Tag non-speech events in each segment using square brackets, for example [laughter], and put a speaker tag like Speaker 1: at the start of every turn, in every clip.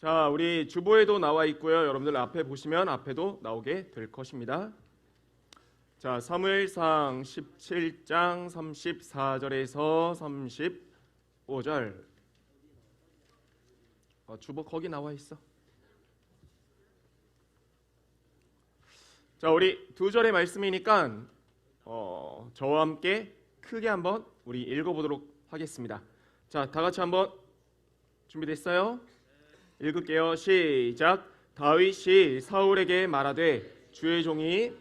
Speaker 1: 자, 우리 주보에도 나와 있고요. 여러분들 앞에 보시면 앞에도 나오게 될 것입니다. 자, 사무엘상 17장 34절에서 35절. 어, 주보 거기 나와 있어. 자, 우리 두 절의 말씀이니까 어, 저와 함께 크게 한번 우리 읽어보도록 하겠습니다. 자, 다 같이 한번 준비됐어요? 읽을게요. 시작. 다윗이 사울에게 말하되 주의 종이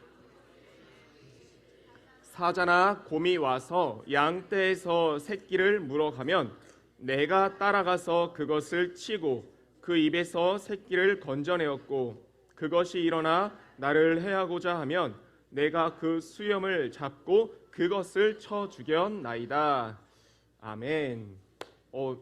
Speaker 1: 사자나 곰이 와서 양떼에서 새끼를 물어가면 내가 따라가서 그것을 치고 그 입에서 새끼를 건져내었고 그것이 일어나 나를 해하고자 하면 내가 그 수염을 잡고 그것을 쳐 죽였나이다. 아멘. 어,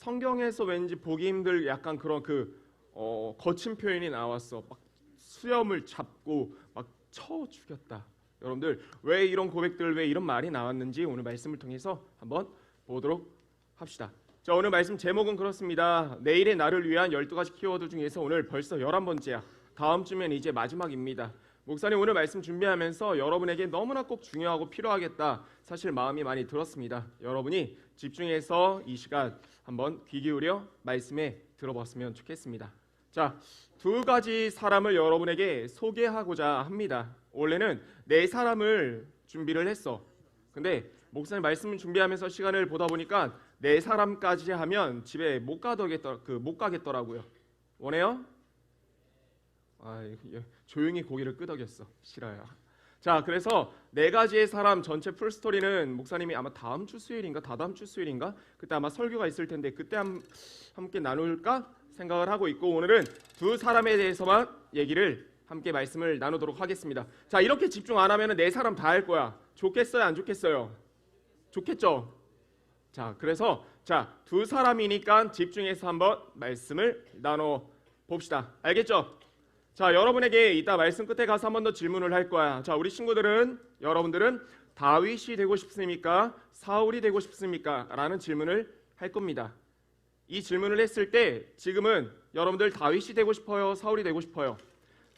Speaker 1: 성경에서 왠지 보기 힘들 약간 그런 그 어, 거친 표현이 나왔어. 막 수염을 잡고 막 쳐 죽였다. 여러분들 왜 이런 고백들 왜 이런 말이 나왔는지 오늘 말씀을 통해서 한번 보도록 합시다. 자 오늘 말씀 제목은 그렇습니다. 내일의 나를 위한 12가지 키워드 중에서 오늘 벌써 11번째야. 다음 주면 이제 마지막입니다. 목사님 오늘 말씀 준비하면서 여러분에게 너무나 꼭 중요하고 필요하겠다. 사실 마음이 많이 들었습니다. 여러분이 집중해서 이 시간 한번 귀 기울여 말씀에 들어봤으면 좋겠습니다. 자, 두 가지 사람을 여러분에게 소개하고자 합니다. 원래는 네 사람을 준비를 했어. 근데 목사님 말씀 준비하면서 시간을 보다 보니까 네 사람까지 하면 집에 못 가더겠더 그못 가겠더라고요. 원해요? 아, 조용히 고개를 끄덕였어. 싫어요. 자, 그래서 네 가지의 사람 전체 풀 스토리는 목사님이 아마 다음 주 수요일인가 다다음 주 수요일인가 그때 아마 설교가 있을 텐데 그때 함, 함께 나눌까 생각을 하고 있고 오늘은 두 사람에 대해서만 얘기를 함께 말씀을 나누도록 하겠습니다. 자, 이렇게 집중 안 하면 네 사람 다 할 거야. 좋겠어요, 안 좋겠어요? 좋겠죠. 자, 그래서 자, 두 사람이니까 집중해서 한번 말씀을 나눠 봅시다. 알겠죠? 자, 여러분에게 이따 말씀 끝에 가서 한 번 더 질문을 할 거야. 자, 우리 친구들은 여러분들은 다윗이 되고 싶습니까? 사울이 되고 싶습니까? 라는 질문을 할 겁니다. 이 질문을 했을 때 지금은 여러분들 다윗이 되고 싶어요? 사울이 되고 싶어요?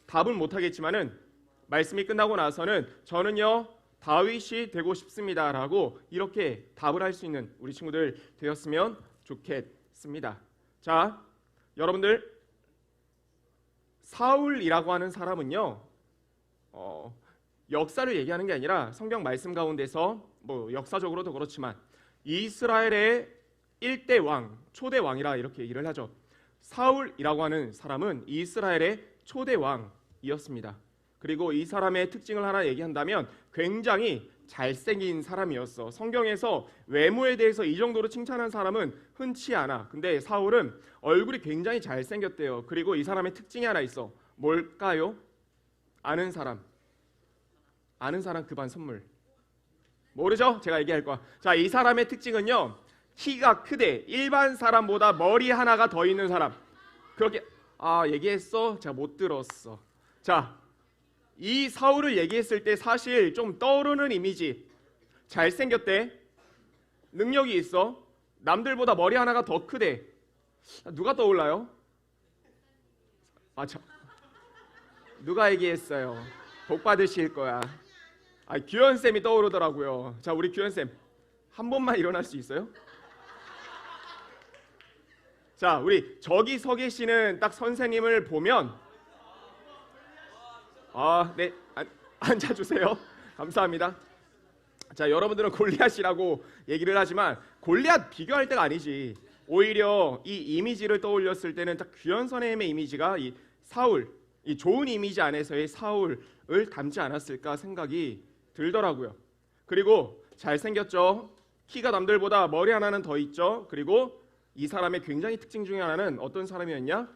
Speaker 1: 답은 못 하겠지만은 말씀이 끝나고 나서는 저는요 다윗이 되고 싶습니다라고 이렇게 답을 할 수 있는 우리 친구들 되었으면 좋겠습니다. 자, 여러분들 사울이라고 하는 사람은요, 어, 역사를 얘기하는 게 아니라 성경 말씀 가운데서 뭐 역사적으로도 그렇지만 이스라엘의 일대 왕, 초대 왕이라 이렇게 얘기를 하죠. 사울이라고 하는 사람은 이스라엘의 초대 왕이었습니다. 그리고 이 사람의 특징을 하나 얘기한다면 굉장히 잘생긴 사람이었어. 성경에서 외모에 대해서 이 정도로 칭찬한 사람은 흔치 않아. 근데 사울은 얼굴이 굉장히 잘생겼대요. 그리고 이 사람의 특징이 하나 있어. 뭘까요? 아는 사람. 아는 사람 그 반 선물. 모르죠? 제가 얘기할 거야. 자, 이 사람의 특징은요. 키가 크대. 일반 사람보다 머리 하나가 더 있는 사람. 그렇게 아, 얘기했어? 제가 못 들었어. 자, 이 사울을 얘기했을 때 사실 좀 떠오르는 이미지 잘생겼대 능력이 있어 남들보다 머리 하나가 더 크대 누가 떠올라요? 아, 저, 누가 얘기했어요? 복 받으실 거야. 아, 규현 쌤이 떠오르더라고요. 자, 우리 규현 쌤, 한 번만 일어날 수 있어요? 자, 우리 저기 서 계시는 딱 선생님을 보면 아, 네. 안, 앉아 주세요. [laughs] 감사합니다. 자, 여러분들은 골리앗이라고 얘기를 하지만 골리앗 비교할 때가 아니지. 오히려 이 이미지를 떠올렸을 때는 딱 규현 선생님의 이미지가 이 사울, 이 좋은 이미지 안에서의 사울을 담지 않았을까 생각이 들더라고요. 그리고 잘생겼죠. 키가 남들보다 머리 하나는 더 있죠. 그리고 이 사람의 굉장히 특징 중에 하나는 어떤 사람이었냐?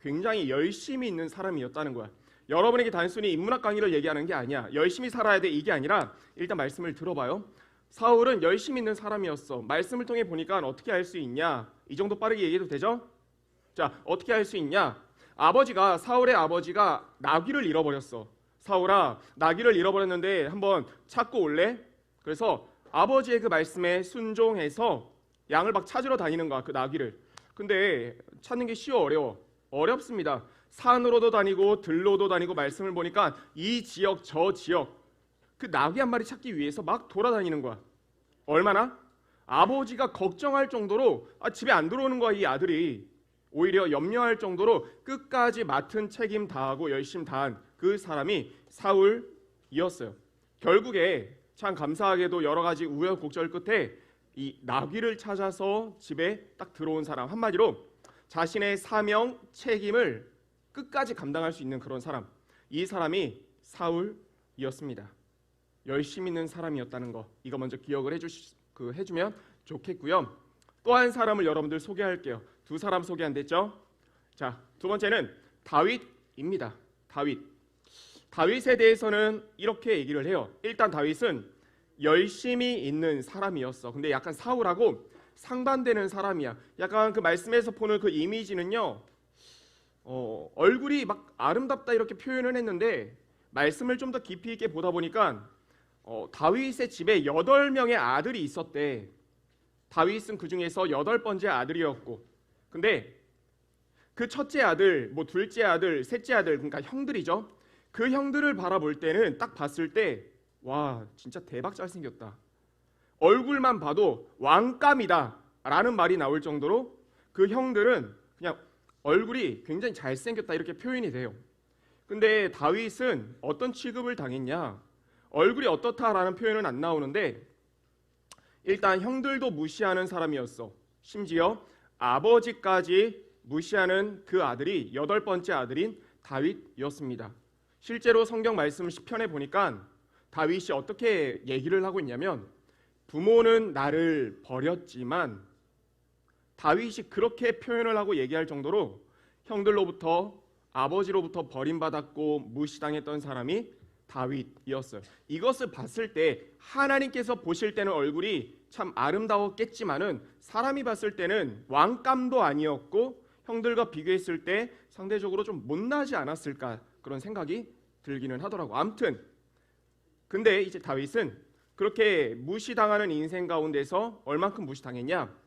Speaker 1: 굉장히 열심히 있는 사람이었다는 거야. 여러분에게 단순히 인문학 강의를 얘기하는 게 아니야. 열심히 살아야 돼 이게 아니라 일단 말씀을 들어봐요. 사울은 열심히 있는 사람이었어. 말씀을 통해 보니까 어떻게 알수 있냐? 이 정도 빠르게 얘기해도 되죠? 자, 어떻게 알수 있냐? 아버지가 사울의 아버지가 나귀를 잃어버렸어. 사울아, 나귀를 잃어버렸는데 한번 찾고 올래? 그래서 아버지의 그 말씀에 순종해서 양을 막 찾으러 다니는 거야. 그 나귀를. 근데 찾는 게 쉬워 어려워? 어렵습니다. 산으로도 다니고 들로도 다니고 말씀을 보니까 이 지역 저 지역 그 나귀 한 마리 찾기 위해서 막 돌아다니는 거야. 얼마나? 아버지가 걱정할 정도로 아, 집에 안 들어오는 거야 이 아들이. 오히려 염려할 정도로 끝까지 맡은 책임 다하고 열심 다한 그 사람이 사울이었어요. 결국에 참 감사하게도 여러 가지 우여곡절 끝에 이 나귀를 찾아서 집에 딱 들어온 사람 한마디로 자신의 사명 책임을 끝까지 감당할 수 있는 그런 사람 이 사람이 사울이었습니다. 열심 있는 사람이었다는 거 이거 먼저 기억을 해주시 그 해주면 좋겠고요. 또 한 사람을 여러분들 소개할게요. 두 사람 소개 안 됐죠? 자, 두 번째는 다윗입니다. 다윗. 다윗에 대해서는 이렇게 얘기를 해요. 일단 다윗은 열심히 있는 사람이었어. 근데 약간 사울하고 상반되는 사람이야. 약간 그 말씀에서 보는 그 이미지는요. 어, 얼굴이 막 아름답다 이렇게 표현을 했는데 말씀을 좀 더 깊이 있게 보다 보니까 어, 다윗의 집에 여덟 명의 아들이 있었대. 다윗은 그 중에서 여덟 번째 아들이었고, 근데 그 첫째 아들, 뭐 둘째 아들, 셋째 아들, 그러니까 형들이죠. 그 형들을 바라볼 때는 딱 봤을 때, 와, 진짜 대박 잘생겼다. 얼굴만 봐도 왕감이다라는 말이 나올 정도로 그 형들은 얼굴이 굉장히 잘생겼다 이렇게 표현이 돼요. 근데 다윗은 어떤 취급을 당했냐? 얼굴이 어떻다라는 표현은 안 나오는데 일단 형들도 무시하는 사람이었어. 심지어 아버지까지 무시하는 그 아들이 여덟 번째 아들인 다윗이었습니다. 실제로 성경 말씀 10편에 보니까 다윗이 어떻게 얘기를 하고 있냐면 부모는 나를 버렸지만 다윗이 그렇게 표현을 하고 얘기할 정도로 형들로부터 아버지로부터 버림받았고 무시당했던 사람이 다윗이었어요. 이것을 봤을 때 하나님께서 보실 때는 얼굴이 참 아름다웠겠지만은 사람이 봤을 때는 왕감도 아니었고 형들과 비교했을 때 상대적으로 좀 못나지 않았을까 그런 생각이 들기는 하더라고. 암튼 근데 이제 다윗은 그렇게 무시당하는 인생 가운데서 얼만큼 무시당했냐?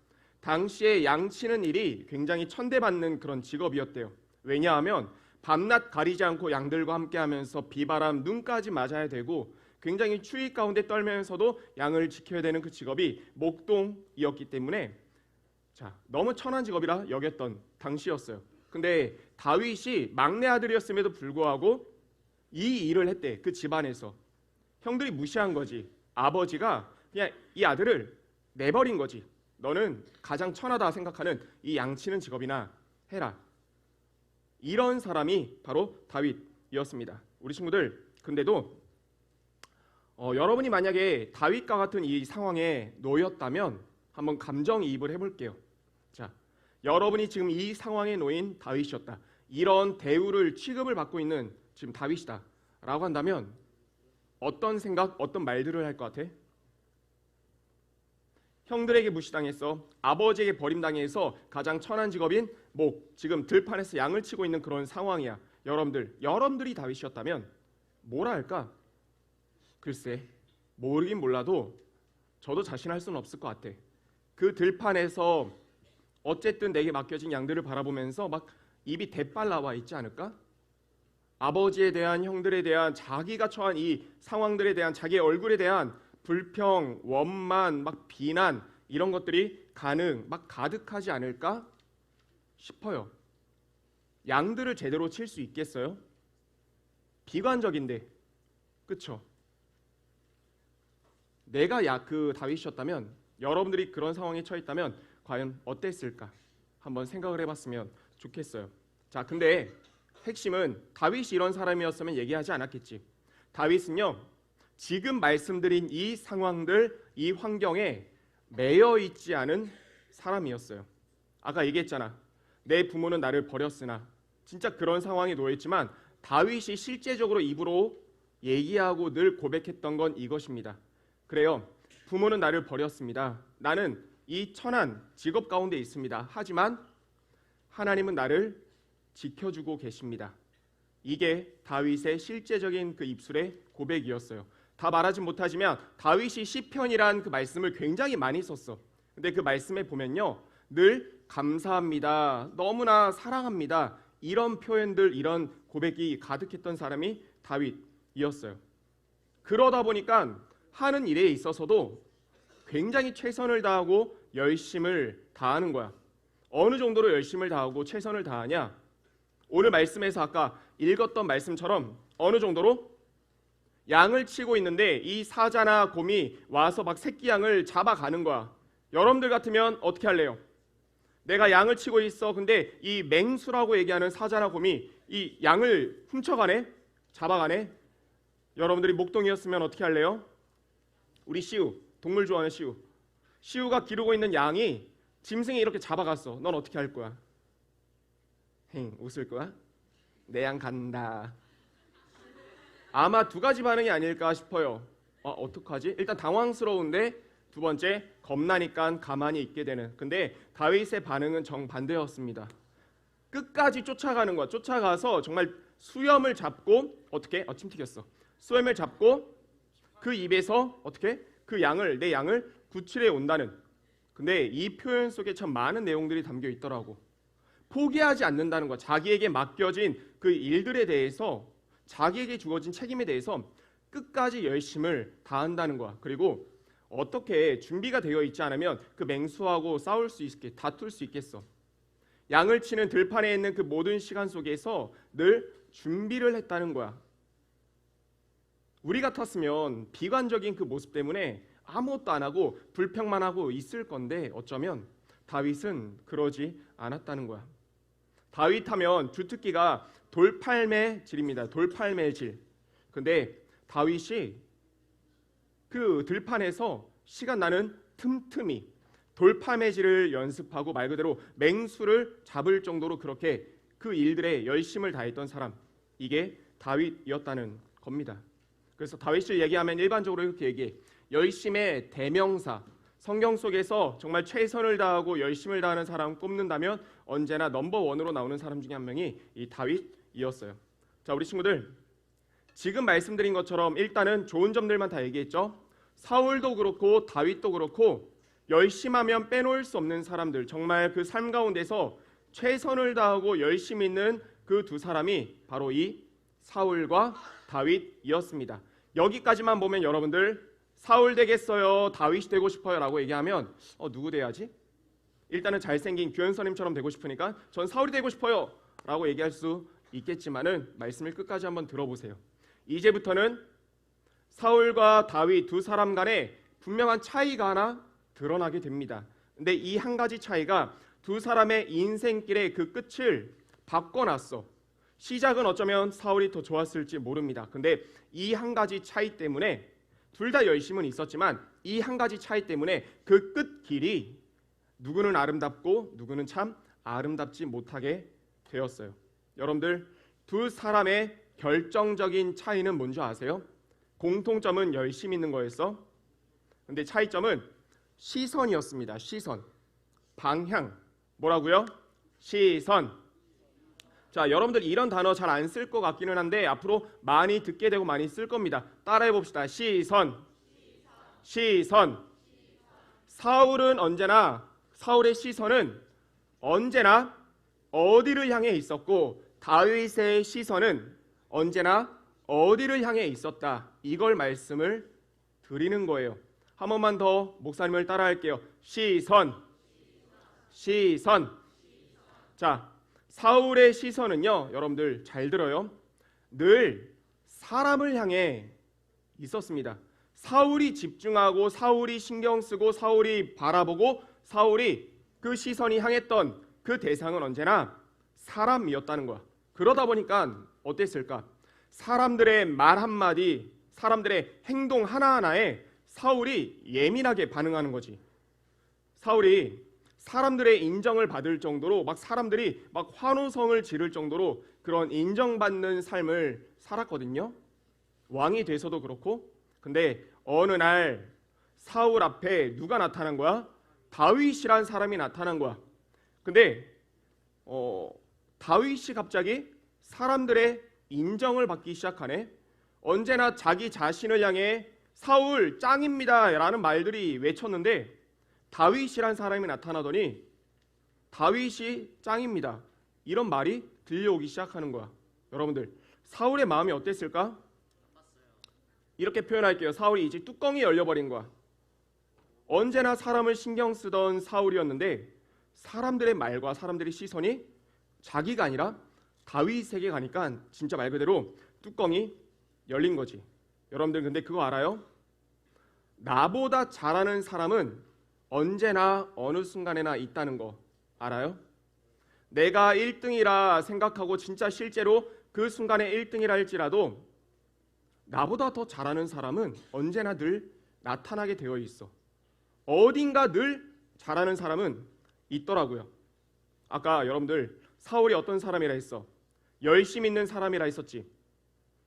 Speaker 1: 당시에 양치는 일이 굉장히 천대받는 그런 직업이었대요. 왜냐하면 밤낮 가리지 않고 양들과 함께하면서 비바람 눈까지 맞아야 되고 굉장히 추위 가운데 떨면서도 양을 지켜야 되는 그 직업이 목동이었기 때문에 자 너무 천한 직업이라 여겼던 당시였어요. 근데 다윗이 막내 아들이었음에도 불구하고 이 일을 했대 그 집안에서 형들이 무시한 거지 아버지가 그냥 이 아들을 내버린 거지 너는 가장 천하다 생각하는 이 양치는 직업이나 해라 이런 사람이 바로 다윗이었습니다. 우리 친구들, 근데도 어, 여러분이 만약에 다윗과 같은 이 상황에 놓였다면 한번 감정이입을 해볼게요. 자, 여러분이 지금 이 상황에 놓인 다윗이었다. 이런 대우를 취급을 받고 있는 지금 다윗이다 라고 한다면 어떤 생각, 어떤 말들을 할 것 같아? 형들에게 무시당해서 아버지에게 버림당해서 가장 천한 직업인 목 지금 들판에서 양을 치고 있는 그런 상황이야. 여러분들 여러분들이 다윗이었다면 뭐라 할까? 글쎄 모르긴 몰라도 저도 자신할 수는 없을 것 같아. 그 들판에서 어쨌든 내게 맡겨진 양들을 바라보면서 막 입이 대빨 나와 있지 않을까? 아버지에 대한 형들에 대한 자기가 처한 이 상황들에 대한 자기의 얼굴에 대한 불평, 원만, 막 비난 이런 것들이 가능, 막 가득하지 않을까 싶어요. 양들을 제대로 칠 수 있겠어요? 비관적인데, 그쵸? 내가 야 그 다윗이었다면 여러분들이 그런 상황에 처했다면 과연 어땠을까? 한번 생각을 해봤으면 좋겠어요. 자, 근데 핵심은 다윗이 이런 사람이었으면 얘기하지 않았겠지. 다윗은요 지금 말씀드린 이 상황들, 이 환경에 매여 있지 않은 사람이었어요. 아까 얘기했잖아. 내 부모는 나를 버렸으나 진짜 그런 상황에 놓였지만 다윗이 실제적으로 입으로 얘기하고 늘 고백했던 건 이것입니다. 그래요. 부모는 나를 버렸습니다. 나는 이 천한 직업 가운데 있습니다. 하지만 하나님은 나를 지켜주고 계십니다. 이게 다윗의 실제적인 그 입술의 고백이었어요. 다 말하지 못하지만 다윗이 시편이란 그 말씀을 굉장히 많이 썼어. 근데 그 말씀에 보면요. 늘 감사합니다. 너무나 사랑합니다. 이런 표현들, 이런 고백이 가득했던 사람이 다윗이었어요. 그러다 보니까 하는 일에 있어서도 굉장히 최선을 다하고 열심을 다하는 거야. 어느 정도로 열심을 다하고 최선을 다하냐? 오늘 말씀에서 아까 읽었던 말씀처럼 어느 정도로 양을 치고 있는데 이 사자나 곰이 와서 막 새끼 양을 잡아가는 거야. 여러분들 같으면 어떻게 할래요? 내가 양을 치고 있어. 근데 이 맹수라고 얘기하는 사자나 곰이 이 양을 훔쳐가네, 잡아가네. 여러분들이 목동이었으면 어떻게 할래요? 우리 시우, 동물 좋아하는 시우. 시우가 기르고 있는 양이 짐승이 이렇게 잡아갔어. 넌 어떻게 할 거야? 행, 웃을 거야? 내 양 간다. 아마 두 가지 반응이 아닐까 싶어요. 아, 어떡하지? 일단 당황스러운데 두 번째 겁나니까 가만히 있게 되는. 근데 다윗의 반응은 정반대였습니다. 끝까지 쫓아가는 거야. 쫓아가서 정말 수염을 잡고 어떻게? 어, 침 튀겼어. 수염을 잡고 그 입에서 어떻게? 그 양을 내 양을 구출해 온다는. 근데 이 표현 속에 참 많은 내용들이 담겨 있더라고. 포기하지 않는다는 거. 자기에게 맡겨진 그 일들에 대해서 자기에게 주어진 책임에 대해서 끝까지 열심을 다한다는 거야. 그리고 어떻게 준비가 되어 있지 않으면 그 맹수하고 싸울 수 있게 다툴 수 있겠어. 양을 치는 들판에 있는 그 모든 시간 속에서 늘 준비를 했다는 거야. 우리 같았으면 비관적인 그 모습 때문에 아무것도 안 하고 불평만 하고 있을 건데 어쩌면 다윗은 그러지 않았다는 거야. 다윗 하면 주특기가 돌팔매 질입니다. 돌팔매 질. 근데 다윗이 그 들판에서 시간 나는 틈틈이 돌팔매 질을 연습하고 말 그대로 맹수를 잡을 정도로 그렇게 그 일들에 열심을 다했던 사람 이게 다윗이었다는 겁니다. 그래서 다윗을 얘기하면 일반적으로 이렇게 얘기해. 열심의 대명사. 성경 속에서 정말 최선을 다하고 열심을 다하는 사람 꼽는다면 언제나 넘버 원으로 나오는 사람 중에 한 명이 이 다윗 이었어요. 자, 우리 친구들 지금 말씀드린 것처럼 일단은 좋은 점들만 다 얘기했죠. 사울도 그렇고 다윗도 그렇고 열심하면 빼놓을 수 없는 사람들 정말 그 삶 가운데서 최선을 다하고 열심히 있는 그 두 사람이 바로 이 사울과 다윗이었습니다. 여기까지만 보면 여러분들 사울 되겠어요, 다윗이 되고 싶어요라고 얘기하면 어, 누구 돼야지? 일단은 잘생긴 규현선님처럼 되고 싶으니까 전 사울이 되고 싶어요라고 얘기할 수 있겠지만은 말씀을 끝까지 한번 들어보세요. 이제부터는 사울과 다윗 두 사람 간에 분명한 차이가 하나 드러나게 됩니다. 근데 이 한 가지 차이가 두 사람의 인생길의 그 끝을 바꿔놨어. 시작은 어쩌면 사울이 더 좋았을지 모릅니다. 근데 이 한 가지 차이 때문에 둘 다 열심은 있었지만 이 한 가지 차이 때문에 그 끝길이 누구는 아름답고 누구는 참 아름답지 못하게 되었어요. 여러분들 두 사람의 결정적인 차이는 뭔지 아세요? 공통점은 열심히 있는 거였어. 근데 차이점은 시선이었습니다. 시선. 방향. 뭐라고요? 시선. 자, 여러분들 이런 단어 잘 안 쓸 것 같기는 한데 앞으로 많이 듣게 되고 많이 쓸 겁니다. 따라해 봅시다. 시선. 시선. 사울은 언제나 사울의 시선은 언제나 어디를 향해 있었고 다윗의 시선은 언제나 어디를 향해 있었다. 이걸 말씀을 드리는 거예요. 한 번만 더 목사님을 따라할게요. 시선. 시선. 자, 사울의 시선은요, 여러분들 잘 들어요. 늘 사람을 향해 있었습니다. 사울이 집중하고 사울이 신경 쓰고 사울이 바라보고 사울이 그 시선이 향했던 그 대상은 언제나 사람이었다는 거야. 그러다 보니까 어땠을까? 사람들의 말 한마디, 사람들의 행동 하나하나에 사울이 예민하게 반응하는 거지. 사울이 사람들의 인정을 받을 정도로 막 사람들이 막 환호성을 지를 정도로 그런 인정받는 삶을 살았거든요. 왕이 돼서도 그렇고. 근데 어느 날 사울 앞에 누가 나타난 거야? 다윗이란 사람이 나타난 거야. 근데 어, 다윗이 갑자기 사람들의 인정을 받기 시작하네. 언제나 자기 자신을 향해 사울 짱입니다라는 말들이 외쳤는데 다윗이란 사람이 나타나더니 다윗이 짱입니다. 이런 말이 들려오기 시작하는 거야. 여러분들 사울의 마음이 어땠을까? 이렇게 표현할게요. 사울이 이제 뚜껑이 열려버린 거야. 언제나 사람을 신경 쓰던 사울이었는데 사람들의 말과 사람들의 시선이 자기가 아니라 다윗에게 가니까 진짜 말 그대로 뚜껑이 열린 거지. 여러분들 근데 그거 알아요? 나보다 잘하는 사람은 언제나 어느 순간에나 있다는 거 알아요? 내가 1등이라 생각하고 진짜 실제로 그 순간에 1등이라 할지라도 나보다 더 잘하는 사람은 언제나 늘 나타나게 되어 있어. 어딘가 늘 잘하는 사람은 있더라고요. 아까 여러분들 사울이 어떤 사람이라 했어? 열심 있는 사람이라 했었지.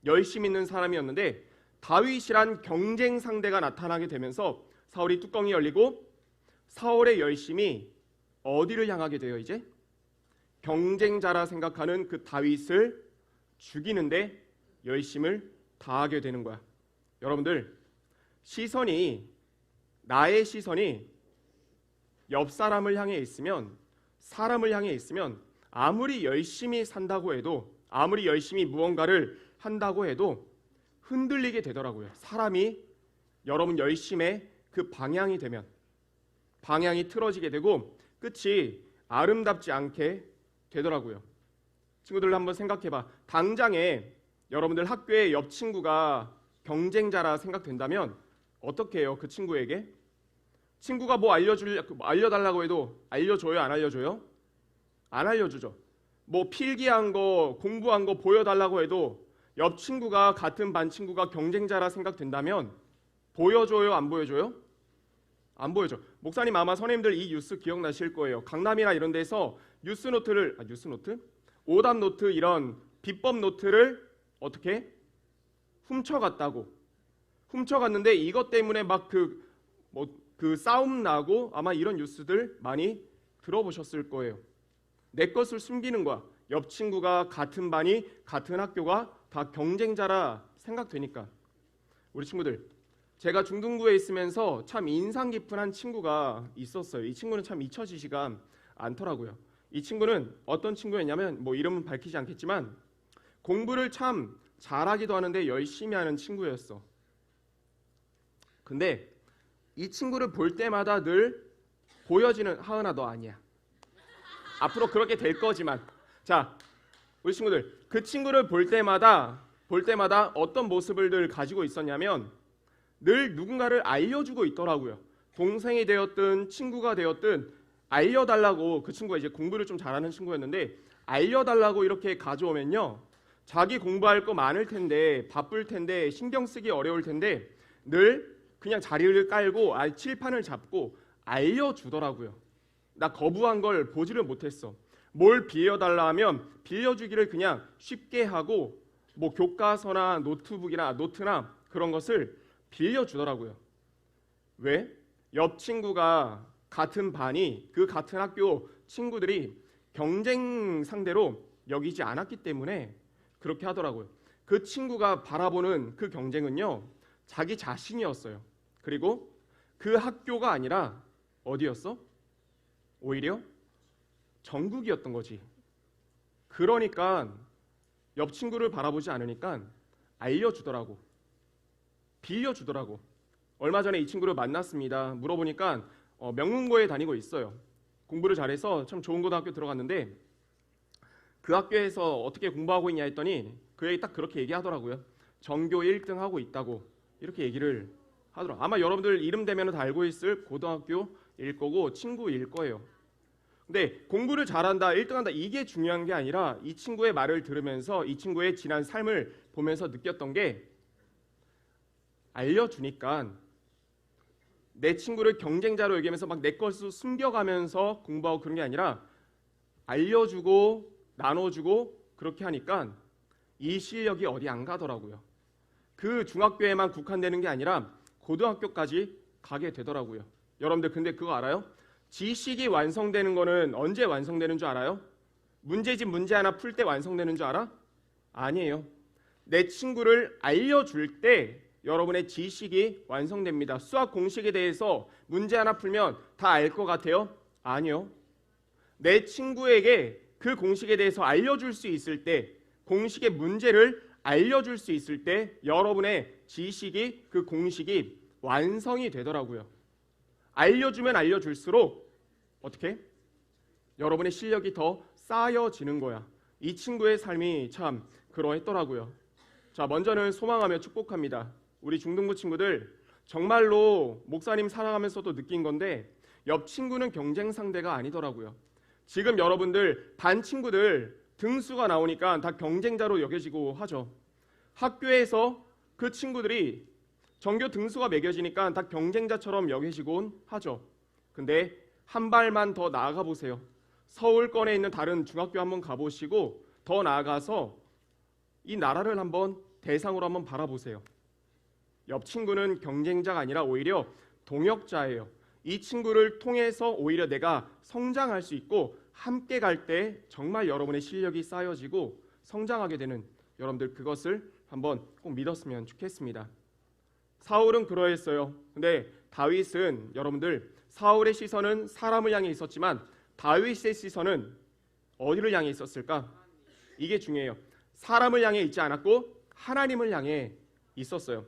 Speaker 1: 열심 있는 사람이었는데 다윗이란 경쟁 상대가 나타나게 되면서 사울이 뚜껑이 열리고 사울의 열심이 어디를 향하게 돼요 이제? 경쟁자라 생각하는 그 다윗을 죽이는데 열심을 다하게 되는 거야. 여러분들 시선이 나의 시선이 옆 사람을 향해 있으면 사람을 향해 있으면 아무리 열심히 산다고 해도 아무리 열심히 무언가를 한다고 해도 흔들리게 되더라고요. 사람이 여러분 열심의 그 방향이 되면 방향이 틀어지게 되고 끝이 아름답지 않게 되더라고요. 친구들 한번 생각해 봐. 당장에 여러분들 학교의 옆 친구가 경쟁자라 생각된다면 어떻게 해요? 그 친구에게? 친구가 뭐 알려줄 알려달라고 해도 알려줘요? 안 알려줘요? 안 알려주죠. 뭐 필기한 거 공부한 거 보여달라고 해도 옆 친구가 같은 반 친구가 경쟁자라 생각된다면 보여줘요? 안 보여줘요? 안 보여줘. 목사님 아마 선생님들 이 뉴스 기억나실 거예요. 강남이나 이런 데서 뉴스 노트를 아 뉴스 노트? 오답 노트 이런 비법 노트를 어떻게 훔쳐갔다고 훔쳐갔는데 이것 때문에 막 그 뭐 그 싸움 나고 아마 이런 뉴스들 많이 들어보셨을 거예요. 내 것을 숨기는 거야. 옆 친구가 같은 반이 같은 학교가 다 경쟁자라 생각되니까 우리 친구들 제가 중등부에 있으면서 참 인상 깊은 한 친구가 있었어요. 이 친구는 참 잊혀지지가 않더라고요. 이 친구는 어떤 친구였냐면 뭐 이름은 밝히지 않겠지만 공부를 참 잘하기도 하는데 열심히 하는 친구였어. 근데 이 친구를 볼 때마다 늘 보여지는 하은아 너 아니야. 앞으로 그렇게 될 거지만 자 우리 친구들 그 친구를 볼 때마다 볼 때마다 어떤 모습을 늘 가지고 있었냐면 늘 누군가를 알려주고 있더라고요. 동생이 되었든 친구가 되었든 알려달라고 그 친구가 이제 공부를 좀 잘하는 친구였는데 알려달라고 이렇게 가져오면요 자기 공부할 거 많을 텐데 바쁠 텐데 신경 쓰기 어려울 텐데 늘 그냥 자리를 깔고 아, 칠판을 잡고 알려주더라고요. 나 거부한 걸 보지를 못했어. 뭘 빌려달라 하면 빌려주기를 그냥 쉽게 하고 뭐 교과서나 노트북이나 노트나 그런 것을 빌려주더라고요. 왜? 옆 친구가 같은 반이 그 같은 학교 친구들이 경쟁 상대로 여기지 않았기 때문에 그렇게 하더라고요. 그 친구가 바라보는 그 경쟁은요, 자기 자신이었어요. 그리고 그 학교가 아니라 어디였어? 오히려 전국이었던 거지. 그러니까 옆 친구를 바라보지 않으니까 알려주더라고. 빌려주더라고. 얼마 전에 이 친구를 만났습니다. 물어보니까 어, 명문고에 다니고 있어요. 공부를 잘해서 참 좋은 고등학교 들어갔는데 그 학교에서 어떻게 공부하고 있냐 했더니 그 애기 딱 그렇게 얘기하더라고요. 전교 1등 하고 있다고 이렇게 얘기를 하더라고요. 아마 여러분들 이름 되면 다 알고 있을 고등학교일 거고 친구일 거예요. 근데 공부를 잘한다, 1등한다 이게 중요한 게 아니라 이 친구의 말을 들으면서 이 친구의 지난 삶을 보면서 느꼈던 게 알려주니까 내 친구를 경쟁자로 여기면서 막 내 것을 숨겨가면서 공부하고 그런 게 아니라 알려주고 나눠주고 그렇게 하니까 이 실력이 어디 안 가더라고요. 그 중학교에만 국한되는 게 아니라 고등학교까지 가게 되더라고요. 여러분들 근데 그거 알아요? 지식이 완성되는 거는 언제 완성되는 줄 알아요? 문제집 문제 하나 풀 때 완성되는 줄 알아? 아니에요. 내 친구를 알려줄 때 여러분의 지식이 완성됩니다. 수학 공식에 대해서 문제 하나 풀면 다 알 것 같아요? 아니요. 내 친구에게 그 공식에 대해서 알려줄 수 있을 때, 공식의 문제를 알려줄 수 있을 때 여러분의 지식이 그 공식이 완성이 되더라고요. 알려주면 알려줄수록 어떻게? 여러분의 실력이 더 쌓여지는 거야. 이 친구의 삶이 참 그러했더라고요. 자, 먼저는 소망하며 축복합니다. 우리 중등부 친구들 정말로 목사님 살아가면서도 느낀 건데 옆 친구는 경쟁 상대가 아니더라고요. 지금 여러분들 반 친구들 등수가 나오니까 다 경쟁자로 여겨지고 하죠. 학교에서 그 친구들이 전교 등수가 매겨지니까 다 경쟁자처럼 여겨지곤 하죠. 근데 한 발만 더 나아가 보세요. 서울권에 있는 다른 중학교 한번 가보시고 더 나아가서 이 나라를 한번 대상으로 한번 바라보세요. 옆 친구는 경쟁자가 아니라 오히려 동역자예요. 이 친구를 통해서 오히려 내가 성장할 수 있고 함께 갈 때 정말 여러분의 실력이 쌓여지고 성장하게 되는 여러분들 그것을 한번 꼭 믿었으면 좋겠습니다. 사울은 그러했어요. 근데 다윗은 여러분들 사울의 시선은 사람을 향해 있었지만 다윗의 시선은 어디를 향해 있었을까? 이게 중요해요. 사람을 향해 있지 않았고 하나님을 향해 있었어요.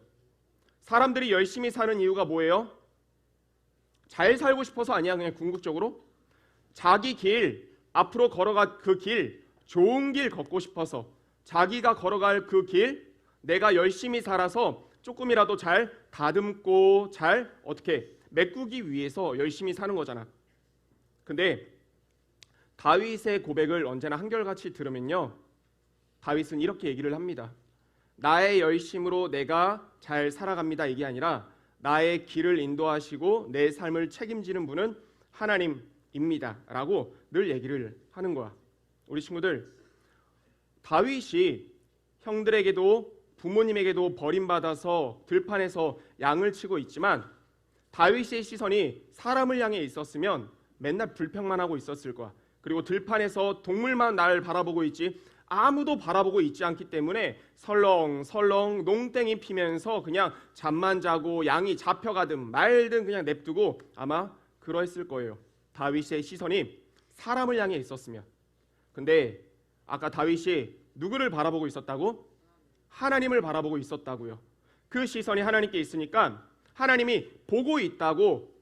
Speaker 1: 사람들이 열심히 사는 이유가 뭐예요? 잘 살고 싶어서 아니야. 그냥 궁극적으로 자기 길 앞으로 걸어갈 그 길 좋은 길 걷고 싶어서 자기가 걸어갈 그 길 내가 열심히 살아서 조금이라도 잘 다듬고 잘 어떻게 메꾸기 위해서 열심히 사는 거잖아. 근데 다윗의 고백을 언제나 한결같이 들으면요. 다윗은 이렇게 얘기를 합니다. 나의 열심으로 내가 잘 살아갑니다. 이게 아니라 나의 길을 인도하시고 내 삶을 책임지는 분은 하나님 입니다. 라고 늘 얘기를 하는 거야. 우리 친구들, 다윗이 형들에게도 부모님에게도 버림받아서 들판에서 양을 치고 있지만 다윗의 시선이 사람을 향해 있었으면 맨날 불평만 하고 있었을 거야. 그리고 들판에서 동물만 날 바라보고 있지 아무도 바라보고 있지 않기 때문에 설렁설렁 농땡이 피면서 그냥 잠만 자고 양이 잡혀가든 말든 그냥 냅두고 아마 그러했을 거예요. 다윗의 시선이 사람을 향해 있었으면. 근데 아까 다윗이 누구를 바라보고 있었다고? 하나님을 바라보고 있었다고요. 그 시선이 하나님께 있으니까 하나님이 보고 있다고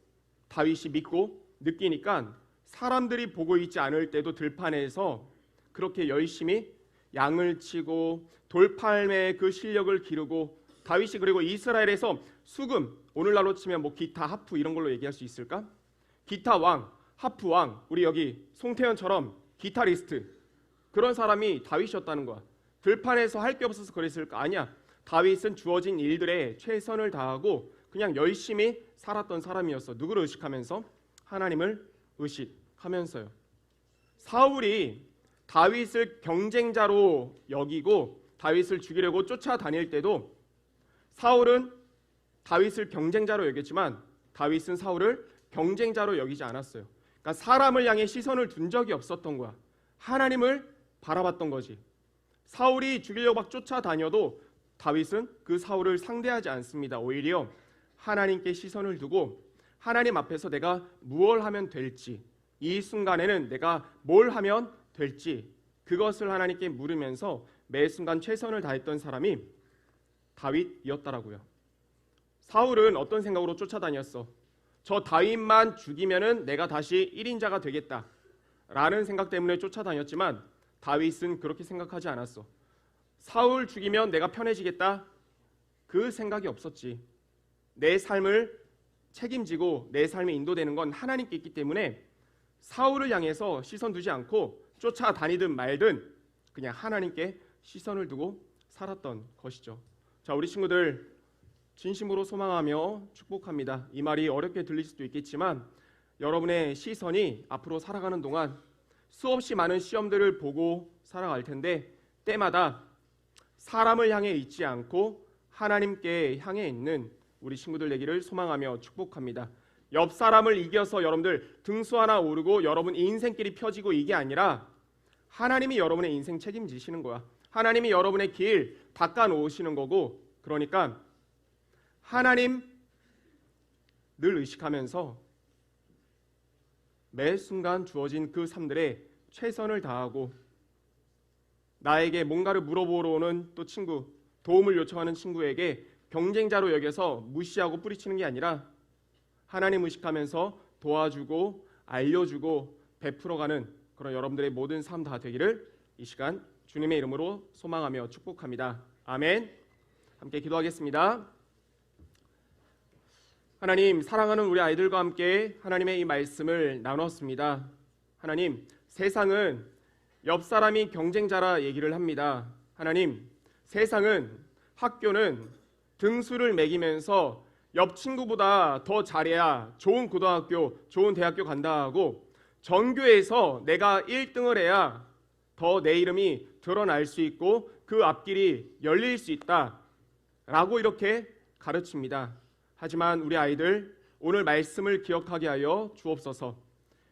Speaker 1: 다윗이 믿고 느끼니까 사람들이 보고 있지 않을 때도 들판에서 그렇게 열심히 양을 치고 돌팔매의 그 실력을 기르고 다윗이 그리고 이스라엘에서 수금 오늘날로 치면 뭐 기타 하프 이런 걸로 얘기할 수 있을까? 기타 왕, 하프 왕 우리 여기 송태현처럼 기타리스트 그런 사람이 다윗이었다는 거야. 들판에서 할 게 없어서 그랬을까? 아니야. 다윗은 주어진 일들에 최선을 다하고 그냥 열심히 살았던 사람이었어. 누구를 의식하면서? 하나님을 의식하면서요. 사울이 다윗을 경쟁자로 여기고 다윗을 죽이려고 쫓아다닐 때도 사울은 다윗을 경쟁자로 여겼지만 다윗은 사울을 경쟁자로 여기지 않았어요. 그러니까 사람을 향해 시선을 둔 적이 없었던 거야. 하나님을 바라봤던 거지. 사울이 죽이려고 막 쫓아다녀도 다윗은 그 사울을 상대하지 않습니다. 오히려 하나님께 시선을 두고 하나님 앞에서 내가 무엇 하면 될지 이 순간에는 내가 뭘 하면 될지 그것을 하나님께 물으면서 매 순간 최선을 다했던 사람이 다윗이었더라고요. 사울은 어떤 생각으로 쫓아다녔어? 저 다윗만 죽이면은 내가 다시 1인자가 되겠다. 라는 생각 때문에 쫓아다녔지만 다윗은 그렇게 생각하지 않았어. 사울 죽이면 내가 편해지겠다. 그 생각이 없었지. 내 삶을 책임지고 내 삶이 인도되는 건 하나님께 있기 때문에 사울을 향해서 시선 두지 않고 쫓아다니든 말든 그냥 하나님께 시선을 두고 살았던 것이죠. 자, 우리 친구들 진심으로 소망하며 축복합니다. 이 말이 어렵게 들릴 수도 있겠지만 여러분의 시선이 앞으로 살아가는 동안 수없이 많은 시험들을 보고 살아갈 텐데 때마다 사람을 향해 있지 않고 하나님께 향해 있는 우리 친구들 되기를 소망하며 축복합니다. 옆 사람을 이겨서 여러분들 등수 하나 오르고 여러분 인생길이 펴지고 이게 아니라 하나님이 여러분의 인생 책임지시는 거야. 하나님이 여러분의 길 닦아 놓으시는 거고 그러니까 하나님 늘 의식하면서 매 순간 주어진 그 삶들에 최선을 다하고 나에게 뭔가를 물어보러 오는 또 친구, 도움을 요청하는 친구에게 경쟁자로 여겨서 무시하고 뿌리치는 게 아니라 하나님 의식하면서 도와주고 알려주고 베풀어가는 그런 여러분들의 모든 삶 다 되기를 이 시간 주님의 이름으로 소망하며 축복합니다. 아멘. 함께 기도하겠습니다. 하나님 사랑하는 우리 아이들과 함께 하나님의 이 말씀을 나눴습니다. 하나님 세상은 옆 사람이 경쟁자라 얘기를 합니다. 하나님 세상은 학교는 등수를 매기면서 옆 친구보다 더 잘해야 좋은 고등학교, 좋은 대학교 간다 하고 전교에서 내가 1등을 해야 더 내 이름이 드러날 수 있고 그 앞길이 열릴 수 있다. 라고 이렇게 가르칩니다. 하지만 우리 아이들 오늘 말씀을 기억하게 하여 주옵소서.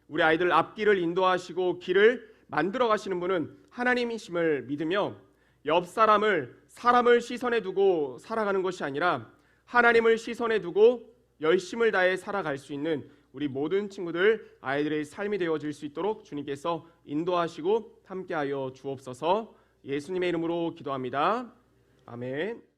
Speaker 1: 우리 아이들 앞길을 인도하시고 길을 만들어 가시는 분은 하나님이심을 믿으며 옆 사람을 사람을 시선에 두고 살아가는 것이 아니라 하나님을 시선에 두고 열심을 다해 살아갈 수 있는 우리 모든 친구들 아이들의 삶이 되어질 수 있도록 주님께서 인도하시고 함께하여 주옵소서. 예수님의 이름으로 기도합니다. 아멘.